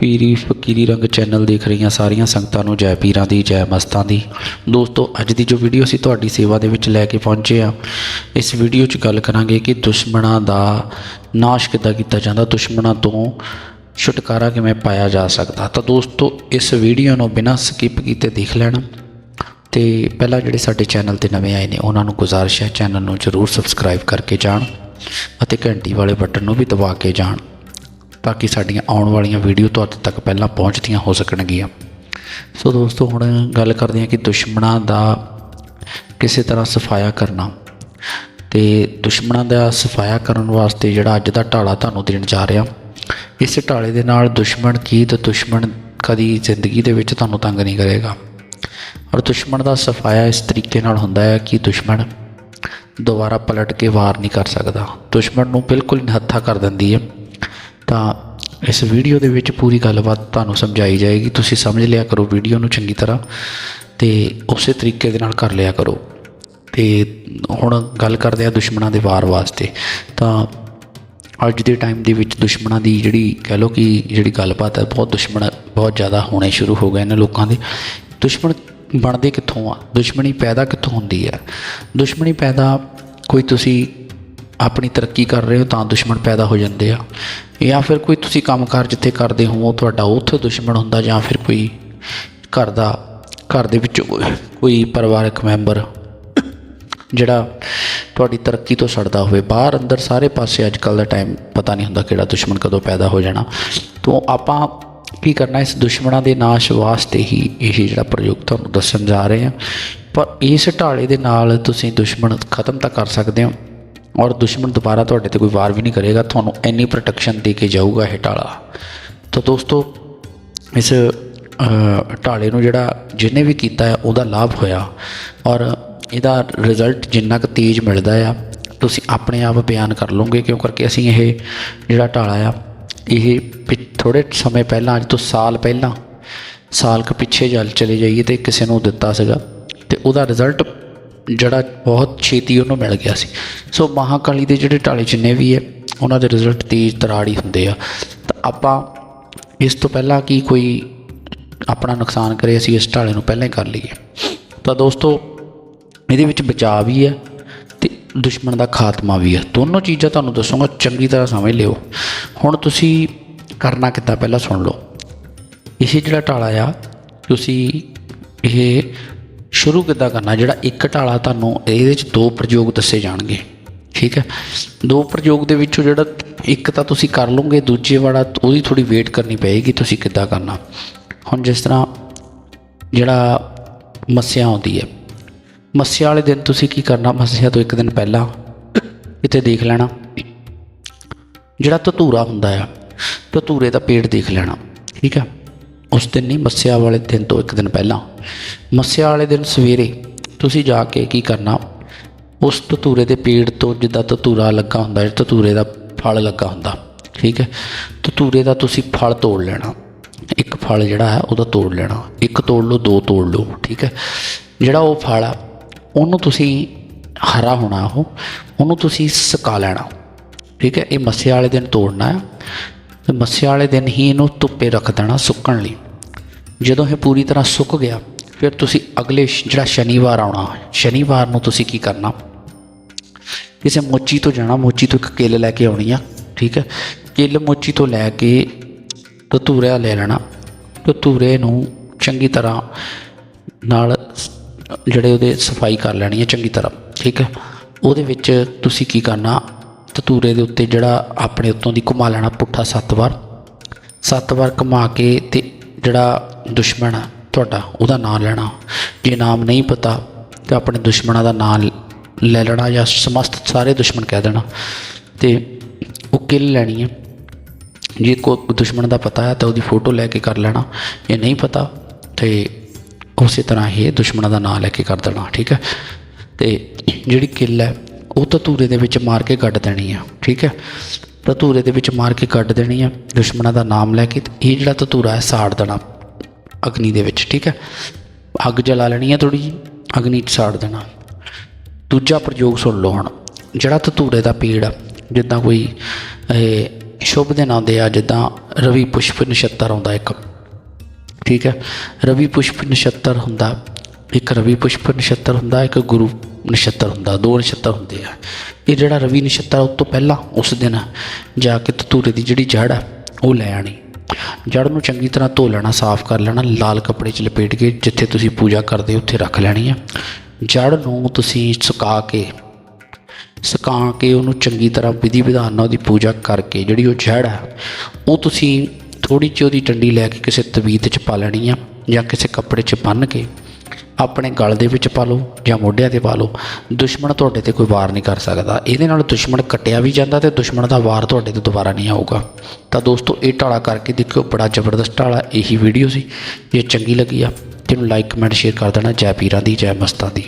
ਪੀਰੀ ਫਕੀਰੀ ਰੰਗ ਚੈਨਲ ਦੇਖ ਰਹੀਆਂ ਸਾਰੀਆਂ ਸੰਗਤਾਂ ਨੂੰ ਜੈ ਪੀਰਾਂ ਦੀ, ਜੈ ਮਸਤਾਂ ਦੀ। ਦੋਸਤੋ, ਅੱਜ ਦੀ ਜੋ ਵੀਡੀਓ ਅਸੀਂ ਤੁਹਾਡੀ ਸੇਵਾ ਦੇ ਵਿੱਚ ਲੈ ਕੇ ਪਹੁੰਚੇ ਆ ਇਸ ਵੀਡੀਓ 'ਚ ਗੱਲ ਕਰਾਂਗੇ ਕਿ ਦੁਸ਼ਮਣਾਂ ਦਾ ਨਾਸ਼ ਕਿੱਦਾਂ ਕੀਤਾ ਜਾਂਦਾ, ਦੁਸ਼ਮਣਾਂ ਤੋਂ ਛੁਟਕਾਰਾ ਕਿਵੇਂ ਪਾਇਆ ਜਾ ਸਕਦਾ। ਤਾਂ ਦੋਸਤੋ, ਇਸ ਵੀਡੀਓ ਨੂੰ ਬਿਨਾਂ ਸਕਿਪ ਕੀਤੇ ਦੇਖ ਲੈਣਾ। ਤੇ ਪਹਿਲਾਂ ਜਿਹੜੇ ਸਾਡੇ ਚੈਨਲ ਤੇ ਨਵੇਂ ਆਏ ਨੇ, ਉਹਨਾਂ ਨੂੰ ਗੁਜ਼ਾਰਿਸ਼ ਹੈ ਚੈਨਲ ਨੂੰ ਜਰੂਰ ਸਬਸਕ੍ਰਾਈਬ ਕਰਕੇ ਜਾਣ। ਅਤੇ ਘੰਟੀ ਵਾਲੇ ਬਟਨ ਨੂੰ ਵੀ ਦਬਾ ਕੇ ਜਾਣ ਤਾਂ ਕਿ ਸਾਡੀਆਂ ਆਉਣ ਵਾਲੀਆਂ ਵੀਡੀਓ ਤੁਹਾਡੇ ਤੱਕ ਪਹਿਲਾਂ ਪਹੁੰਚਦੀਆਂ ਹੋ ਸਕਣਗੀਆਂ। ਸੋ ਦੋਸਤੋ, ਹੁਣ ਗੱਲ ਕਰਦੇ ਹਾਂ ਕਿ ਦੁਸ਼ਮਣਾਂ ਦਾ ਕਿਸੇ ਤਰ੍ਹਾਂ ਸਫਾਇਆ ਕਰਨਾ। ਤੇ ਦੁਸ਼ਮਣਾਂ ਦਾ ਸਫਾਇਆ ਕਰਨ ਵਾਸਤੇ ਜਿਹੜਾ ਅੱਜ ਦਾ ਢਾਲਾ ਤੁਹਾਨੂੰ ਦੇਣ ਜਾ ਰਿਹਾ, ਇਸ ਢਾਲੇ ਦੇ ਨਾਲ ਦੁਸ਼ਮਣ ਕੀ ਤੇ ਦੁਸ਼ਮਣ ਕਦੀ ਜ਼ਿੰਦਗੀ ਦੇ ਵਿੱਚ ਤੁਹਾਨੂੰ ਤੰਗ ਨਹੀਂ ਕਰੇਗਾ। ਔਰ ਦੁਸ਼ਮਣ ਦਾ ਸਫਾਇਆ ਇਸ ਤਰੀਕੇ ਨਾਲ ਹੁੰਦਾ ਹੈ ਕਿ ਦੁਸ਼ਮਣ ਦੁਬਾਰਾ ਪਲਟ ਕੇ ਵਾਰ ਨਹੀਂ ਕਰ ਸਕਦਾ। ਦੁਸ਼ਮਣ ਨੂੰ ਬਿਲਕੁਲ ਨਿਹੱਥਾ ਕਰ ਦਿੰਦੀ ਹੈ। ਤਾਂ ਇਸ ਵੀਡੀਓ ਦੇ ਵਿੱਚ ਪੂਰੀ ਗੱਲਬਾਤ ਤੁਹਾਨੂੰ ਸਮਝਾਈ ਜਾਏਗੀ। ਤੁਸੀਂ ਸਮਝ ਲਿਆ ਕਰੋ ਵੀਡੀਓ ਨੂੰ ਚੰਗੀ ਤਰ੍ਹਾਂ ਤੇ ਉਸੇ ਤਰੀਕੇ ਦੇ ਨਾਲ ਕਰ ਲਿਆ ਕਰੋ। ਤੇ ਹੁਣ ਗੱਲ ਕਰਦੇ ਆ ਦੁਸ਼ਮਣਾਂ ਦੇ ਵਾਰ ਵਾਸਤੇ। ਤਾਂ ਅੱਜ ਦੇ ਟਾਈਮ ਦੇ ਵਿੱਚ ਦੁਸ਼ਮਣਾਂ ਦੀ ਜਿਹੜੀ ਕਹਿ ਲਓ ਕਿ ਜਿਹੜੀ ਗੱਲਬਾਤ ਹੈ, ਬਹੁਤ ਦੁਸ਼ਮਣ ਬਹੁਤ ਜ਼ਿਆਦਾ ਹੋਣੇ ਸ਼ੁਰੂ ਹੋ ਗਏ ਨੇ ਲੋਕਾਂ ਦੇ। ਦੁਸ਼ਮਣ ਬਣਦੇ ਕਿੱਥੋਂ ਆ? ਦੁਸ਼ਮਣੀ ਪੈਦਾ ਕਿੱਥੋਂ ਹੁੰਦੀ ਹੈ ਦੁਸ਼ਮਣੀ ਪੈਦਾ ਕੋਈ ਤੁਸੀਂ ਆਪਣੀ ਤਰੱਕੀ ਕਰ ਰਹੇ ਹੋ ਤਾਂ ਦੁਸ਼ਮਣ ਪੈਦਾ ਹੋ ਜਾਂਦੇ ਆ। ਜਾਂ ਫਿਰ ਕੋਈ ਤੁਸੀਂ ਕੰਮਕਾਰ ਜਿੱਥੇ ਕਰਦੇ ਹੋ, ਉਹ ਤੁਹਾਡਾ ਉੱਥੇ ਦੁਸ਼ਮਣ ਹੁੰਦਾ ਜਾਂ ਫਿਰ ਕੋਈ ਘਰ ਦਾ, ਘਰ ਦੇ ਵਿੱਚ ਕੋਈ ਪਰਿਵਾਰਕ ਮੈਂਬਰ ਜਿਹੜਾ ਤੁਹਾਡੀ ਤਰੱਕੀ ਤੋਂ ਸੜਦਾ ਹੋਵੇ। ਬਾਹਰ, ਅੰਦਰ ਸਾਰੇ ਪਾਸੇ ਅੱਜ ਕੱਲ ਦਾ ਟਾਈਮ ਪਤਾ ਨਹੀਂ ਹੁੰਦਾ ਕਿਹੜਾ ਦੁਸ਼ਮਣ ਕਦੋਂ ਪੈਦਾ ਹੋ ਜਾਣਾ। ਤੋਂ ਆਪਾਂ ਕੀ ਕਰਨਾ ਇਸ ਦੁਸ਼ਮਣਾਂ ਦੇ ਨਾਸ਼ ਵਾਸਤੇ ਹੀ ਇਹ ਜਿਹੜਾ ਪ੍ਰਯੋਗ ਤੁਹਾਨੂੰ ਦੱਸਣ ਜਾ ਰਹੇ ਹਾਂ। ਪਰ ਇਸ ਢਾਲੇ ਦੇ ਨਾਲ ਤੁਸੀਂ ਦੁਸ਼ਮਣ ਖਤਮ ਤਾਂ ਕਰ ਸਕਦੇ ਹੋ ਔਰ ਦੁਸ਼ਮਣ ਦੁਬਾਰਾ ਤੁਹਾਡੇ ਤੇ ਕੋਈ ਵਾਰ ਵੀ ਨਹੀਂ ਕਰੇਗਾ। ਤੁਹਾਨੂੰ ਇੰਨੀ ਪ੍ਰੋਟੈਕਸ਼ਨ ਦੇ ਕੇ ਜਾਊਗਾ ਇਹ ਢਾਲਾ। ਤਾਂ ਦੋਸਤੋ, ਇਸ ਢਾਲੇ ਨੂੰ ਜਿਹੜਾ ਜਿਹਨੇ ਵੀ ਕੀਤਾ ਹੈ, ਉਹਦਾ ਲਾਭ ਹੋਇਆ ਔਰ ਇਹਦਾ ਰਿਜ਼ਲਟ ਜਿੰਨਾ ਕੁ ਤੇਜ਼ ਮਿਲਦਾ ਆ, ਤੁਸੀਂ ਆਪਣੇ ਆਪ ਬਿਆਨ ਕਰ ਲਓਗੇ ਕਿਉਂ ਕਰਕੇ ਅਸੀਂ ਇਹ ਜਿਹੜਾ ਢਾਲਾ ਆ ਇਹ ਥੋੜੇ ਸਮੇਂ ਪਹਿਲਾਂ, ਅੱਜ ਤੋਂ ਸਾਲ ਪਹਿਲਾਂ, ਸਾਲ ਕੁ ਪਿੱਛੇ ਜਲ ਚਲੇ ਜਾਈਏ ਤੇ ਕਿਸੇ ਨੂੰ ਦਿੱਤਾ ਸੀਗਾ ਤੇ ਉਹਦਾ ਰਿਜ਼ਲਟ ਜਿਹੜਾ ਬਹੁਤ ਛੇਤੀ ਉਹਨੂੰ ਮਿਲ ਗਿਆ ਸੀ। ਸੋ ਮਹਾਕਾਲੀ ਦੇ ਜਿਹੜੇ ਢਾਲੇ ਜਿੰਨੇ ਵੀ ਹੈ, ਉਹਨਾਂ ਦੇ ਰਿਜ਼ਲਟ ਤੇਜ਼ ਤਰਾੜ ਹੀ ਹੁੰਦੇ ਆ। ਤਾਂ ਆਪਾਂ ਇਸ ਤੋਂ ਪਹਿਲਾਂ ਕੀ ਕੋਈ ਆਪਣਾ ਨੁਕਸਾਨ ਕਰੇ ਅਸੀਂ ਇਸ ਢਾਲੇ ਨੂੰ ਪਹਿਲਾਂ ਹੀ ਕਰ ਲਈਏ। ਤਾਂ ਦੋਸਤੋ, ਇਹਦੇ ਵਿੱਚ ਬਚਾਅ ਵੀ ਹੈ ਦੁਸ਼ਮਣ ਦਾ ਖਾਤਮਾ ਵੀ ਹੈ। ਦੋਨੋਂ ਚੀਜ਼ਾਂ ਤੁਹਾਨੂੰ ਦੱਸੂਗਾ, ਚੰਗੀ ਤਰ੍ਹਾਂ ਸਮਝ ਲਿਓ। ਹੁਣ ਤੁਸੀਂ ਕਰਨਾ ਕਿੱਦਾਂ ਪਹਿਲਾਂ ਸੁਣ ਲਓ। ਇਹ ਜਿਹੜਾ ਢਾਲਾ ਆ, ਤੁਸੀਂ ਇਹ ਸ਼ੁਰੂ ਕਿੱਦਾਂ ਕਰਨਾ, ਜਿਹੜਾ ਇੱਕ ਢਾਲਾ ਤੁਹਾਨੂੰ ਇਹਦੇ ਵਿੱਚ ਦੋ ਪ੍ਰਯੋਗ ਦੱਸੇ ਜਾਣਗੇ। ਠੀਕ ਹੈ? ਦੋ ਪ੍ਰਯੋਗ ਦੇ ਵਿੱਚੋਂ ਜਿਹੜਾ ਇੱਕ ਤਾਂ ਤੁਸੀਂ ਕਰ ਲਓਗੇ, ਦੂਜੇ ਵਾਲਾ ਉਹਦੀ ਥੋੜੀ ਵੇਟ ਕਰਨੀ ਪਏਗੀ ਤੁਸੀਂ ਕਿੱਦਾਂ ਕਰਨਾ। ਹੁਣ ਜਿਸ ਤਰ੍ਹਾਂ ਜਿਹੜਾ ਮੱਸਿਆ ਆਉਂਦੀ ਹੈ ਮੱਸਿਆ ਵਾਲੇ ਦਿਨ ਤੁਸੀਂ ਕੀ ਕਰਨਾ? ਮੱਸਿਆ ਤੋਂ ਇੱਕ ਦਿਨ ਪਹਿਲਾਂ ਇੱਥੇ ਦੇਖ ਲੈਣਾ। ਜਿਹੜਾ ਧਤੂਰਾ ਹੁੰਦਾ ਆ, ਧਤੂਰੇ ਦਾ ਪੇੜ ਦੇਖ ਲੈਣਾ, ਠੀਕ ਆ? ਉਸ ਦਿਨ ਨਹੀਂ, ਮੱਸਿਆ ਵਾਲੇ ਦਿਨ ਤੋਂ ਇੱਕ ਦਿਨ ਪਹਿਲਾਂ। ਮੱਸਿਆ ਵਾਲੇ ਦਿਨ ਸਵੇਰੇ ਤੁਸੀਂ ਜਾ ਕੇ ਕੀ ਕਰਨਾ? ਉਸ ਧਤੂਰੇ ਦੇ ਪੇੜ ਤੋਂ ਜਿੱਦਾਂ ਧਤੂਰਾ ਲੱਗਾ ਹੁੰਦਾ ਹੈ ਧਤੂਰੇ ਦਾ ਫਲ ਲੱਗਾ ਹੁੰਦਾ, ਠੀਕ ਹੈ ਧਤੂਰੇ ਦਾ ਤੁਸੀਂ ਫਲ ਤੋੜ ਲੈਣਾ। ਇੱਕ ਫਲ ਜਿਹੜਾ ਹੈ, ਉਹਦਾ ਤੋੜ ਲੈਣਾ। ਇੱਕ ਤੋੜ ਲਓ, ਦੋ ਤੋੜ ਲਓ, ਠੀਕ ਹੈ ਜਿਹੜਾ ਉਹ ਫਲ ਆ ਉਹਨੂੰ ਤੁਸੀਂ ਹਰਾ ਹੋਣਾ ਉਹ, ਉਹਨੂੰ ਤੁਸੀਂ ਸੁਕਾ ਲੈਣਾ। ਠੀਕ ਹੈ, ਇਹ ਮੱਸਿਆ ਵਾਲੇ ਦਿਨ ਤੋੜਨਾ ਹੈ। ਤੇ ਮੱਸਿਆ ਵਾਲੇ ਦਿਨ ਹੀ ਇਹਨੂੰ ਧੁੱਪੇ ਰੱਖ ਦੇਣਾ ਸੁੱਕਣ ਲਈ। ਜਦੋਂ ਇਹ ਪੂਰੀ ਤਰ੍ਹਾਂ ਸੁੱਕ ਗਿਆ, ਫਿਰ ਤੁਸੀਂ ਅਗਲੇ ਜਿਹੜਾ ਸ਼ਨੀਵਾਰ ਆਉਣਾ, ਸ਼ਨੀਵਾਰ ਨੂੰ ਤੁਸੀਂ ਕੀ ਕਰਨਾ? ਕਿਸੇ ਮੋਚੀ ਤੋਂ ਜਾਣਾ, ਮੋਚੀ ਤੋਂ ਇੱਕ ਕਿੱਲ ਲੈ ਕੇ ਆਉਣੀ ਆ, ਠੀਕ ਹੈ। ਕਿੱਲ ਮੋਚੀ ਤੋਂ ਲੈ ਕੇ ਧਤੂਰਾ ਲੈ ਲੈਣਾ। ਧਤੂਰੇ ਨੂੰ ਚੰਗੀ ਤਰ੍ਹਾਂ ਨਾਲ ਜਿਹੜੇ ਉਹਦੇ ਸਫ਼ਾਈ ਕਰ ਲੈਣੀ ਹੈ ਚੰਗੀ ਤਰ੍ਹਾਂ, ਠੀਕ ਹੈ? ਉਹਦੇ ਵਿੱਚ ਤੁਸੀਂ ਕੀ ਕਰਨਾ ਧਤੂਰੇ ਦੇ ਉੱਤੇ ਜਿਹੜਾ ਆਪਣੇ ਉੱਤੋਂ ਦੀ ਘੁਮਾ ਲੈਣਾ ਪੁੱਠਾ ਸੱਤ ਵਾਰ। ਸੱਤ ਵਾਰ ਘੁਮਾ ਕੇ ਤੇ ਜਿਹੜਾ ਦੁਸ਼ਮਣ ਆ ਤੁਹਾਡਾ, ਉਹਦਾ ਨਾਮ ਲੈਣਾ। ਜੇ ਨਾਮ ਨਹੀਂ ਪਤਾ, ਤਾਂ ਆਪਣੇ ਦੁਸ਼ਮਣਾਂ ਦਾ ਨਾਮ ਲੈ ਲੈਣਾ ਜਾਂ ਸਮਸਤ ਸਾਰੇ ਦੁਸ਼ਮਣ ਕਹਿ ਦੇਣਾ। ਤੇ ਉਹ ਕਿੱਲ ਲੈਣੀ ਹੈ। ਜੇ ਕੋਈ ਦੁਸ਼ਮਣ ਦਾ ਪਤਾ ਹੈ ਤਾਂ ਉਹਦੀ ਫੋਟੋ ਲੈ ਕੇ ਕਰ ਲੈਣਾ। ਜੇ ਨਹੀਂ ਪਤਾ, ਤੇ ਉਸੇ ਤਰ੍ਹਾਂ ਹੀ ਦੁਸ਼ਮਣਾਂ ਦਾ ਨਾਮ ਲੈ ਕੇ ਕਰ ਦੇਣਾ, ਠੀਕ ਹੈ? ਤੇ ਜਿਹੜੀ ਕਿੱਲ ਹੈ, ਉਹ ਧਤੂਰੇ ਦੇ ਵਿੱਚ ਮਾਰ ਕੇ ਕੱਢ ਦੇਣੀ ਆ, ਠੀਕ ਹੈ? ਧੂਰੇ ਦੇ ਵਿੱਚ ਮਾਰ ਕੇ ਕੱਢ ਦੇਣੀ ਆ, ਦੁਸ਼ਮਣਾਂ ਦਾ ਨਾਮ ਲੈ ਕੇ ਇਹ ਜਿਹੜਾ ਧਤੂਰਾ ਹੈ, ਸਾੜ ਦੇਣਾ ਅਗਨੀ ਦੇ ਵਿੱਚ, ਠੀਕ ਹੈ? ਅੱਗ ਜਲਾ ਲੈਣੀ ਹੈ ਥੋੜੀ ਜਿਹੀ, ਅਗਨੀ 'ਚ ਸਾੜ ਦੇਣਾ। ਦੂਜਾ ਪ੍ਰਯੋਗ ਸੁਣ ਲਓ ਹੁਣ, ਜਿਹੜਾ ਧਤੂਰੇ ਦਾ ਪੀੜ ਆ, ਜਿੱਦਾਂ ਕੋਈ, ਇਹ ਸ਼ੁਭ ਦਿਨ ਆਉਂਦੇ ਆ, ਜਿੱਦਾਂ ਰਵੀ ਪੁਸ਼ਪ ਨਛੱਤਰ ਆਉਂਦਾ ਇੱਕ ਠੀਕ ਹੈ? ਰਵੀ ਪੁਸ਼ਪ ਨਛੱਤਰ ਹੁੰਦਾ। ਇੱਕ ਰਵੀ ਪੁਸ਼ਪ ਨਛੱਤਰ ਹੁੰਦਾ, ਇੱਕ ਗੁਰੂ ਨਛੱਤਰ ਹੁੰਦਾ। ਦੋ ਨਛੱਤਰ ਹੁੰਦੇ ਆ। ਇਹ ਜਿਹੜਾ ਰਵੀ ਨਛੱਤਰ ਉਸ ਤੋਂ ਪਹਿਲਾਂ ਉਸ ਦਿਨ ਜਾ ਕੇ ਧਤੂਰੇ ਦੀ ਜਿਹੜੀ ਜੜ ਆ, ਉਹ ਲੈ ਆਣੀ ਜੜ ਨੂੰ ਚੰਗੀ ਤਰ੍ਹਾਂ ਧੋ ਲੈਣਾ, ਸਾਫ਼ ਕਰ ਲੈਣਾ, ਲਾਲ ਕੱਪੜੇ 'ਚ ਲਪੇਟ ਕੇ ਜਿੱਥੇ ਤੁਸੀਂ ਪੂਜਾ ਕਰਦੇ ਉੱਥੇ ਰੱਖ ਲੈਣੀ ਆ। ਜੜ ਨੂੰ ਤੁਸੀਂ ਸੁਕਾ ਕੇ ਸੁਕਾ ਕੇ ਉਹਨੂੰ ਚੰਗੀ ਤਰ੍ਹਾਂ ਵਿਧੀ ਵਿਧਾਨ ਨਾਲ ਉਹਦੀ ਪੂਜਾ ਕਰਕੇ ਜਿਹੜੀ ਉਹ ਜੜ ਆ, ਉਹ ਤੁਸੀਂ ਥੋੜੀ ਜਿਹੀ ਉਹਦੀ ਡੰਡੀ ਲੈ ਕੇ ਕਿਸੇ ਤਵੀਤ 'ਚ ਪਾ ਲੈਣੀ ਆ ਜਾਂ ਕਿਸੇ ਕੱਪੜੇ 'ਚ ਬੰਨ੍ਹ ਕੇ ਆਪਣੇ ਗਲ ਦੇ ਵਿੱਚ ਪਾ ਲਓ ਜਾਂ ਮੋਢਿਆਂ ਤੇ ਪਾ ਲਓ। ਦੁਸ਼ਮਣ ਤੁਹਾਡੇ ਤੇ ਕੋਈ ਵਾਰ ਨਹੀਂ ਕਰ ਸਕਦਾ। ਇਹਦੇ ਨਾਲ ਦੁਸ਼ਮਣ ਕੱਟਿਆ ਵੀ ਜਾਂਦਾ ਤੇ ਦੁਸ਼ਮਣ ਦਾ ਵਾਰ ਤੁਹਾਡੇ ਤੇ ਦੁਬਾਰਾ ਨਹੀਂ ਆਊਗਾ। ਤਾਂ ਦੋਸਤੋ, ਇਹ ਢਾਲਾ ਕਰਕੇ ਦੇਖਿਓ। ਬੜਾ ਜ਼ਬਰਦਸਤ ਢਾਲਾ ਇਹੀ ਵੀਡੀਓ ਸੀ। ਜੇ ਚੰਗੀ ਲੱਗੀ ਆ, ਤੇ ਇਹਨੂੰ ਲਾਈਕ ਕਮੈਂਟ ਸ਼ੇਅਰ ਕਰ ਦੇਣਾ। ਜੈ ਪੀਰਾਂ ਦੀ, ਜੈ ਮਸਤਾਂ ਦੀ।